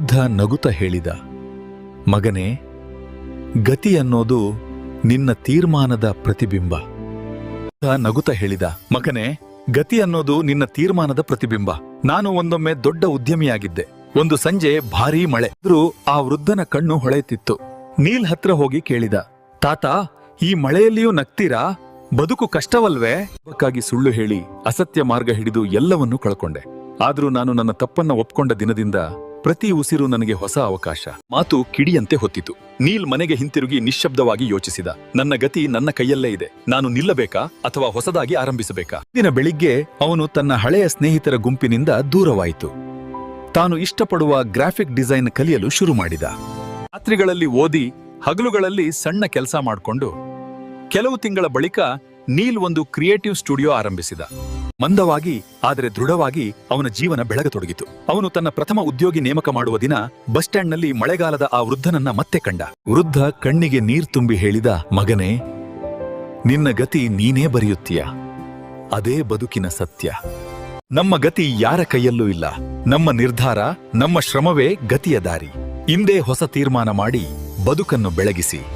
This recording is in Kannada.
ವೃದ್ಧ ನಗುತ ಹೇಳಿದ, ಮಗನೇ, ಗತಿ ಅನ್ನೋದು ನಿನ್ನ ತೀರ್ಮಾನದ ಪ್ರತಿಬಿಂಬ. ನಗುತ ಹೇಳಿದ, ಮಗನೇ, ಗತಿ ಅನ್ನೋದು ನಿನ್ನ ತೀರ್ಮಾನದ ಪ್ರತಿಬಿಂಬ. ನಾನು ಒಂದೊಮ್ಮೆ ದೊಡ್ಡ ಉದ್ಯಮಿಯಾಗಿದ್ದೆ. ಒಂದು ಸಂಜೆ ಭಾರೀ ಮಳೆ. ಆದ್ರೂ ಆ ವೃದ್ಧನ ಕಣ್ಣು ಹೊಳೆಯುತ್ತಿತ್ತು. ನೀಲ್ ಹತ್ರ ಹೋಗಿ ಕೇಳಿದ, ತಾತ, ಈ ಮಳೆಯಲ್ಲಿಯೂ ನಗ್ತೀರಾ? ಬದುಕು ಕಷ್ಟವಲ್ವೇ? ಅದಕ್ಕಾಗಿ ಸುಳ್ಳು ಹೇಳಿ ಅಸತ್ಯ ಮಾರ್ಗ ಹಿಡಿದು ಎಲ್ಲವನ್ನೂ ಕಳ್ಕೊಂಡೆ. ಆದ್ರೂ ನಾನು ನನ್ನ ತಪ್ಪನ್ನ ಒಪ್ಕೊಂಡ ದಿನದಿಂದ ಪ್ರತಿ ಉಸಿರು ನನಗೆ ಹೊಸ ಅವಕಾಶ. ಮಾತು ಕಿಡಿಯಂತೆ ಹೊತ್ತಿತು. ನೀಲ್ ಮನೆಗೆ ಹಿಂತಿರುಗಿ ನಿಶ್ಶಬ್ದವಾಗಿ ಯೋಚಿಸಿದ. ನನ್ನ ಗತಿ ನನ್ನ ಕೈಯಲ್ಲೇ ಇದೆ. ನಾನು ನಿಲ್ಲಬೇಕಾ ಅಥವಾ ಹೊಸದಾಗಿ ಆರಂಭಿಸಬೇಕಾ? ದಿನ ಬೆಳಿಗ್ಗೆ ಅವನು ತನ್ನ ಹಳೆಯ ಸ್ನೇಹಿತರ ಗುಂಪಿನಿಂದ ದೂರವಾಯಿತು. ತಾನು ಇಷ್ಟಪಡುವ ಗ್ರಾಫಿಕ್ ಡಿಸೈನ್ ಕಲಿಯಲು ಶುರು ಮಾಡಿದ. ರಾತ್ರಿಗಳಲ್ಲಿ ಓದಿ, ಹಗಲುಗಳಲ್ಲಿ ಸಣ್ಣ ಕೆಲಸ ಮಾಡಿಕೊಂಡು, ಕೆಲವು ತಿಂಗಳ ಬಳಿಕ ನೀಲ್ ಒಂದು ಕ್ರಿಯೇಟಿವ್ ಸ್ಟುಡಿಯೋ ಆರಂಭಿಸಿದ. ಮಂದವಾಗಿ, ಆದರೆ ದೃಢವಾಗಿ ಅವನ ಜೀವನ ಬೆಳಗತೊಡಗಿತು. ಅವನು ತನ್ನ ಪ್ರಥಮ ಉದ್ಯೋಗಿ ನೇಮಕ ಮಾಡುವ ದಿನ ಬಸ್ ಸ್ಟ್ಯಾಂಡ್ನಲ್ಲಿ ಮಳೆಗಾಲದ ಆ ವೃದ್ಧನನ್ನ ಮತ್ತೆ ಕಂಡ. ವೃದ್ಧ ಕಣ್ಣಿಗೆ ನೀರ್ ತುಂಬಿ ಹೇಳಿದ, ಮಗನೇ, ನಿನ್ನ ಗತಿ ನೀನೇ ಬರೆಯುತ್ತೀಯ. ಅದೇ ಬದುಕಿನ ಸತ್ಯ. ನಮ್ಮ ಗತಿ ಯಾರ ಕೈಯಲ್ಲೂ ಇಲ್ಲ. ನಮ್ಮ ನಿರ್ಧಾರ, ನಮ್ಮ ಶ್ರಮವೇ ಗತಿಯ ದಾರಿ. ಇಂದೇ ಹೊಸ ತೀರ್ಮಾನ ಮಾಡಿ ಬದುಕನ್ನು ಬೆಳಗಿಸಿ.